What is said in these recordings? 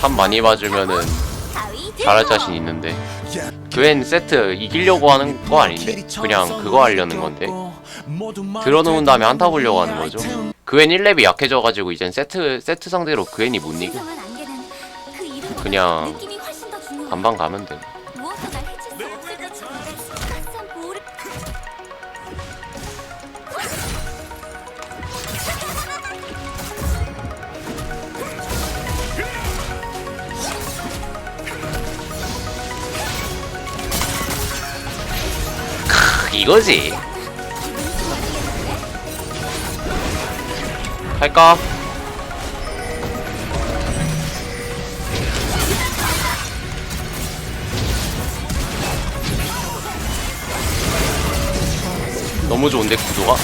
한 많이 봐주면은 가위 잘할 자신 있는데. 그웬 세트 이기려고 하는 거 아닌데? 그냥 그거 하려는 건데? 들어놓은 다음에 한타 보려고 하는 거죠? 그웬 1렙이 약해져가지고 이젠 세트 세트 상대로 그웬이 못 이겨? 그 그냥. 반반 가면 돼 이거지. 할까? 너무 좋은데 구도가?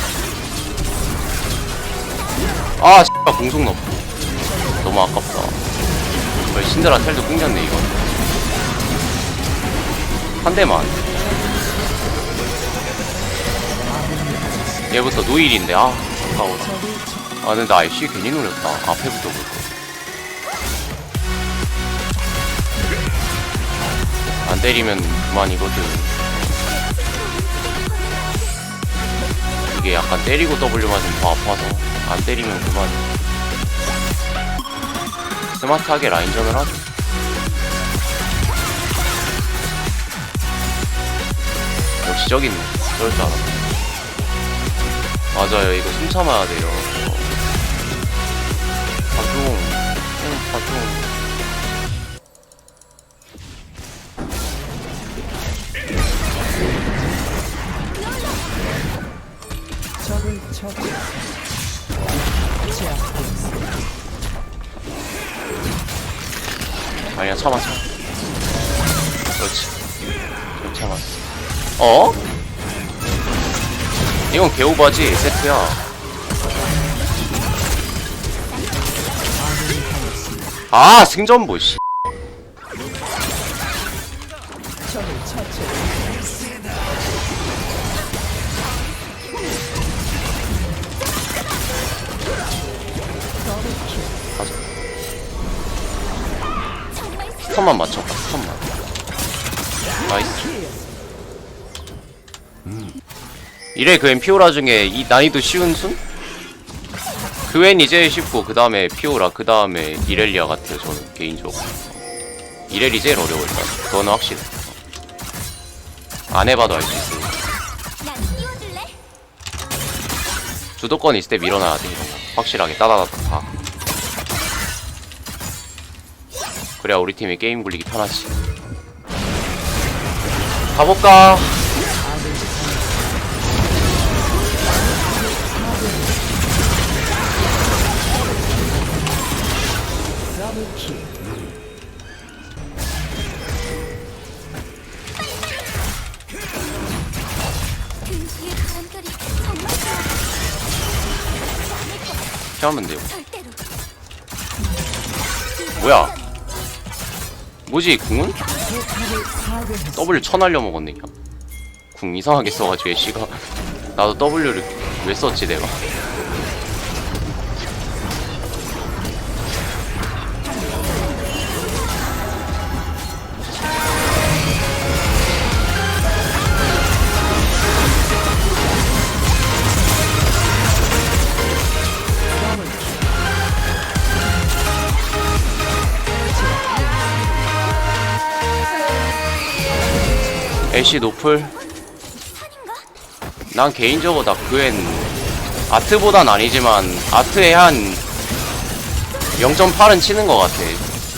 아 씨발 공속 넣고. 너무 아깝다. 왜 신드라 텔도 끊겼네 이거. 한 대만 얘부터 노일인데 아 아까워 아 근데 나 IC 괜히 노렸다. 앞에부터 볼거. 안 때리면 그만이거든. 이게 약간 때리고 W 맞으면 더 아파서 안 때리면 그만. 스마트하게 라인전을 하죠. 역시적인 그럴 줄 알았네 맞아요. 이거 숨 참아야 돼요. 파종 응. 적을 있습니다. 아니야 참아 참아 그렇지. 좀 참았어. 어? 이건 개오바지 세트야. 아 승전보 씨. 스턴만 맞춰봐 스턴만 나이스 음. 이래 그웬 피오라 중에 이 난이도 쉬운 순? 그웬이 제일 쉽고 그 다음에 피오라 그 다음에 이렐리아 같아요 저는 개인적으로. 이렐이 제일 어려워 일단. 그거는 확실해. 안 해봐도 알 수 있어? 주도권 있을 때 밀어놔야 돼 이런 거. 확실하게 따다다다 다. 그래야 우리 팀이 게임 굴리기 편하지. 가볼까 더블킬. 그 뒤에 바람결이 정말 좋아. 피하면 돼요 절대로. 뭐야 뭐지 궁은? 포탑을 파괴했습니다. W 쳐 날려 먹었네 그냥 궁 이상하게 써가지고 애쉬가 나도 W를 왜 썼지 내가 애쉬 노플? 난 개인적으로 나 그엔 아트보단 아니지만 아트에 한 0.8은 치는 것 같아.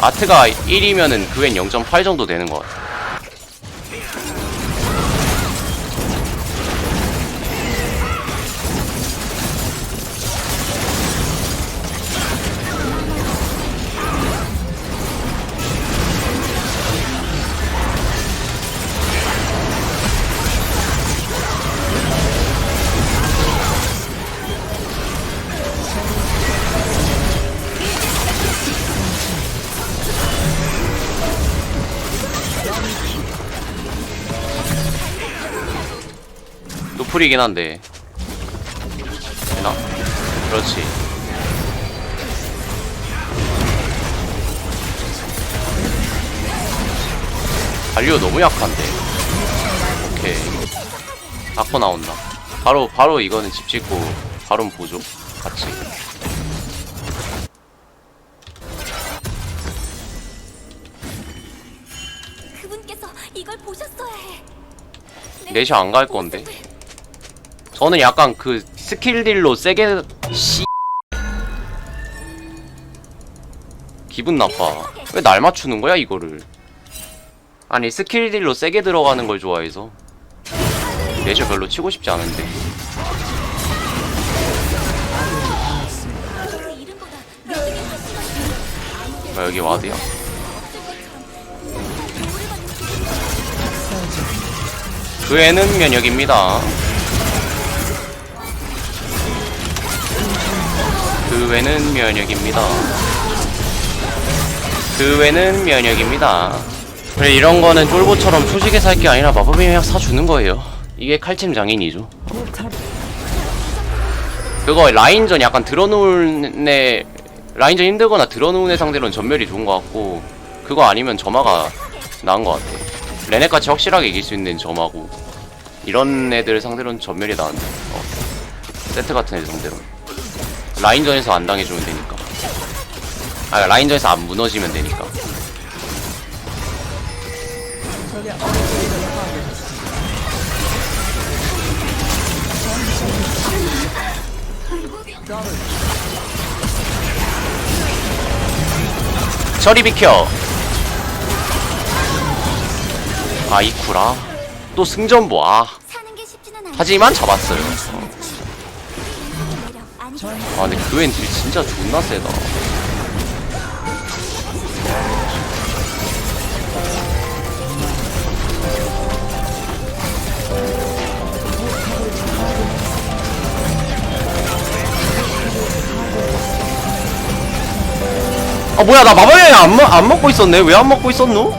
아트가 1이면은 그엔 0.8 정도 되는 것 같아 노플이긴 한데. 되나? 그렇지. 갈리오 너무 약한데. 오케이. 아코 나온다. 바로 바로 이거는 집 짓고 바로 보죠. 같이. 그분께서 이걸 보셨어야 해. 네, 넷이 안갈 건데 저는 약간 그 스킬 딜로 세게 씨. 기분 나빠. 왜 날 맞추는 거야 이거를? 아니 스킬 딜로 세게 들어가는 걸 좋아해서. 넷이 별로 치고 싶지 않은데. 아, 여기 와드야? 그 애는 면역입니다 그 애는 면역입니다. 그 애는 면역입니다. 그래 이런 거는 쫄보처럼 초식에 살 게 아니라 마법의 영약 사주는 거예요. 이게 칼챔 장인이죠. 그거 라인전 약간 들어놓은 애 라인전 힘들거나 들어놓은 애 상대로는 전멸이 좋은 것 같고 그거 아니면 점화가 나은 것 같아. 레넥같이 확실하게 이길 수 있는 점하고 이런 애들 상대로는 전멸이 나은데 어. 세트 같은 애들 상대로 라인전에서 안 당해주면 되니까. 아 라인전에서 안 무너지면 되니까. 처리 비켜. 아 이쿠라. 또 승전보 아. 쉽지는 않아. 하지만 잡았어요 아 근데 그웬 딜 진짜 존나 세다. 아 뭐야 나 마법에 안, 먹- 안 먹고 있었네. 왜 안 먹고 있었노?